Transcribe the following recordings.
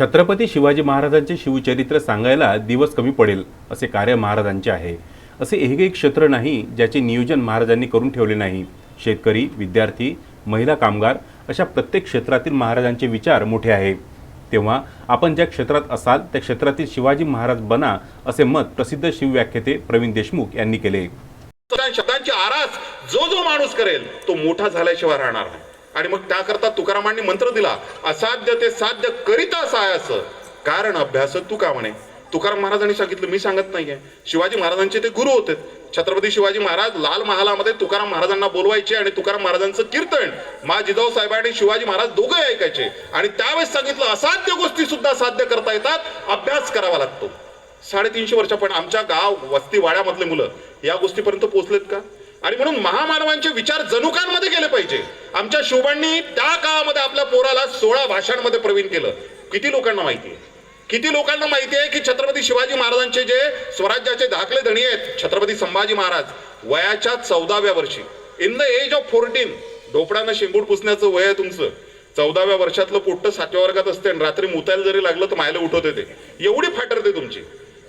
छत्रपती शिवाजी महाराजांचे शिवचरित्र सांगायला दिवस कमी पडेल असे कार्य महाराजांचे आहे. असे एकही क्षेत्र नाही ज्याचे नियोजन महाराजांनी करून ठेवले नाही. शेतकरी विद्यार्थी महिला कामगार अशा प्रत्येक क्षेत्रातील महाराजांचे विचार मोठे आहे. तेव्हा आपण ज्या क्षेत्रात असाल त्या क्षेत्रातील शिवाजी महाराज बना असे मत प्रसिद्ध शिवव्याख्याते प्रवीण देशमुख यांनी केले. शब्दांची आरास जो जो माणूस करेल तो मोठा झाल्याशिवाय राहणार नाही. आणि मग त्याकरता तुकारामांनी मंत्र दिला असाध्य ते साध्य करीता सायास कारण अभ्यास तू का म्हणे? तुकाराम महाराजांनी सांगितलं मी सांगत नाहीये. शिवाजी महाराजांचे ते गुरु होते. छत्रपती शिवाजी महाराज लाल महालामध्ये तुकाराम महाराजांना बोलवायचे आणि तुकाराम महाराजांचं कीर्तन. मा जिजाऊ साहेब आणि शिवाजी महाराज दोघे ऐकायचे. आणि त्यावेळेस सांगितलं असाध्य गोष्टी सुद्धा साध्य करता येतात. अभ्यास करावा लागतो. साडेतीनशे वर्षापर्यंत पण आमच्या गाव वस्ती वाड्यामधले मुलं या गोष्टीपर्यंत पोहोचलेत का? आणि म्हणून महामानवांचे विचार जनुकांमध्ये गेले पाहिजे. आमच्या शिवबांनी त्या काळामध्ये आपल्या पोराला सोळा भाषांमध्ये प्रवीण केलं. किती लोकांना माहिती आहे किती लोकांना माहिती आहे की छत्रपती शिवाजी महाराजांचे जे स्वराज्याचे धाकले धणी आहेत छत्रपती संभाजी महाराज वयाच्या चौदाव्या वर्षी. In the age of fourteen ढोपडानं शेंबूड पुसण्याचं वय आहे तुमचं. चौदाव्या वर्षातलं पोट्ट सातव्या वर्गात असते आणि रात्री मुतायला जरी लागलं तर मायला उठवते ते. एवढी फाटरते तुमची.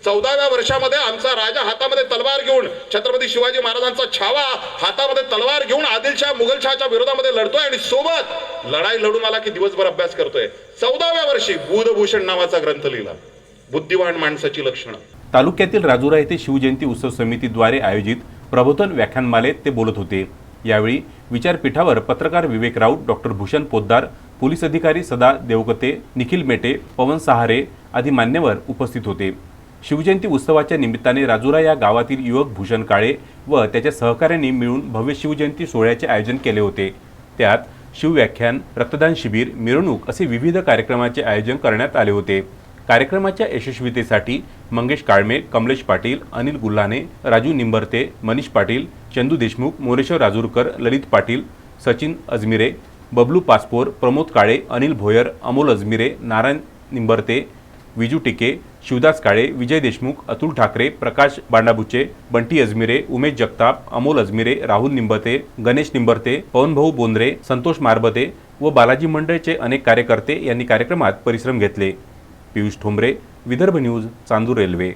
चौदाव्या वर्षामध्ये आमचा राजा हातामध्ये तलवार घेऊन छत्रपती शिवाजी महाराजांचा छावा हातामध्ये तलवार घेऊन आदिलशाह मुघलशहाच्या विरोधामध्ये लढतोय आणि सोबत लढाई लढून आला की दिवसभर अभ्यास करतोय. चौदाव्या वर्षी बुधभूषण नावाचा ग्रंथ लिहिला. बुद्धिवान माणसाची लक्षणं. तालुक्यातील राजुरा येथे शिवजयंती उत्सव समितीद्वारे आयोजित प्रबोधन व्याख्यानमालेत ते बोलत होते. यावेळी विचारपीठावर पत्रकार विवेक राऊत डॉक्टर भूषण पोद्दार पोलीस अधिकारी सदा देवकते निखिल मेटे पवन सहारे आदी मान्यवर उपस्थित होते. शिवजयंती उत्सवाच्या निमित्ताने राजुरा या गावातील युवक भूषण काळे व त्याच्या सहकाऱ्यांनी मिळून भव्य शिवजयंती सोहळ्याचे आयोजन केले होते. त्यात शिवव्याख्यान रक्तदान शिबिर मिरवणूक असे विविध कार्यक्रमाचे आयोजन करण्यात आले होते. कार्यक्रमाच्या यशस्वीतेसाठी मंगेश काळमे कमलेश पाटील अनिल गुल्हाने राजू निंबरते मनीष पाटील चंदू देशमुख मोरेश्वर राजूरकर ललित पाटील सचिन अजमिरे बबलू पासपोर प्रमोद काळे अनिल भोयर अमोल अजमिरे नारायण निंबरते विजू टिके शिवदास काळे विजय देशमुख अतुल ठाकरे प्रकाश बांडाबुचे बंटी अजमिरे उमेश जगताप अमोल अजमिरे राहुल निंबते गणेश निंबरते पवनभाऊ बोंद्रे संतोष मारबते व बालाजी मंडळचे अनेक कार्यकर्ते यांनी कार्यक्रमात परिश्रम घेतले. Piyush Thombre Vidarbha news Chandur railway.